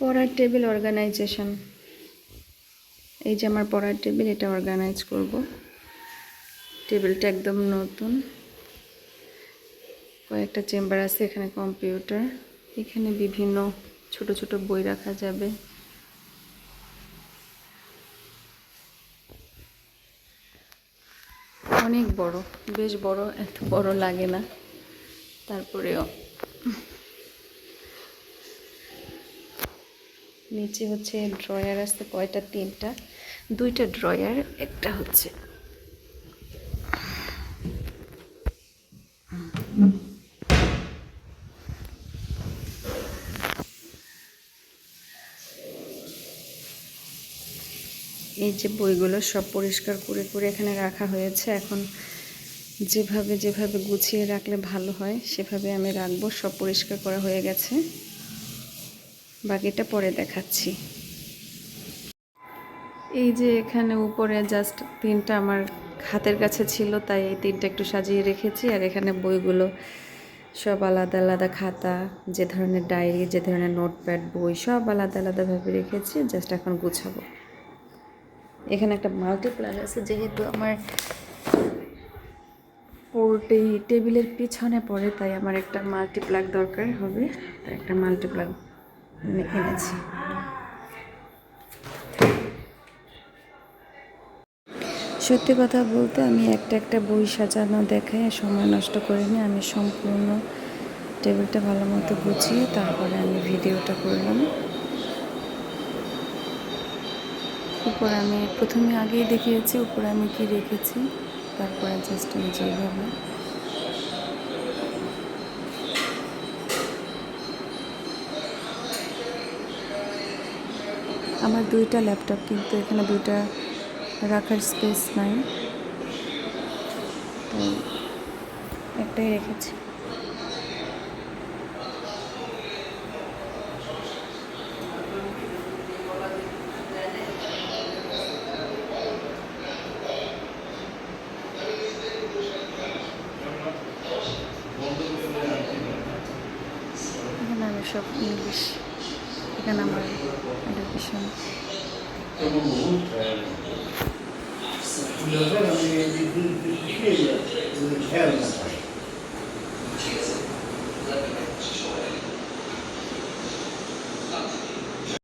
পড়ার table organisation এই যে আমার পড়ার টেবিল এটা অর্গানাইজ করব। টেবিলটা একদম নতুন। কয়েকটা চেম্বার আছে, এখানে কম্পিউটার এখানে বিভিন্ন ছোট ছোট বই রাখা যাবে। অনেক বড়, বেশ বড়, এত বড় লাগে না। তারপরেও নিচে হচ্ছে ড্রয়ার আছে, কয়টা? তিনটা। দুইটা ড্রয়ার একটা হচ্ছে। এই যে বইগুলো সব পরিষ্কার করে করে এখানে রাখা হয়েছে, এখন যেভাবে যেভাবে গুছিয়ে রাখলে ভালো হয়, সেভাবে আমি রাখব, সব পরিষ্কার করা হয়ে গেছে। বাকিটা পরে দেখাচ্ছি। এই যে এখানে উপরে জাস্ট তিনটা আমার হাতের কাছে ছিল, তাই এই তিনটা একটু সাজিয়ে রেখেছি। আর এখানে বইগুলো সব আলাদা আলাদা খাতা, যে ধরনের ডায়েরি, যে ধরনের নোটপ্যাড, বই, সব আলাদা আলাদাভাবে রেখেছি জাস্ট এখন গুছাবো। এখানে একটা মাল্টিপ্লাগ আছে, যেহেতু আমার পোর্টে টেবিলের পিছনে পড়ে, তাই আমার একটা মাল্টিপ্লাগ দরকার হবে। একটা মাল্টিপ্লাগ সত্যি কথা বলতে আমি একটা একটা বই সাজানো দেখায় সময় নষ্ট করিনি। আমি সম্পূর্ণ টেবিলটা ভালো মতো গুছিয়ে তারপরে আমি ভিডিওটা করলাম। উপরে আমি প্রথমে আগেই দেখিয়েছি, উপরে আমি কি রেখেছি, তারপরে জাস্ট আমি যেভাবে আমার দুইটা ল্যাপটপ কিন্তু এখানে দুইটা রাখার স্পেস নাই। তো একটাই রেখেছি। সব ইংলিশ দেখেন আমার। এডুকেশন খেয়াল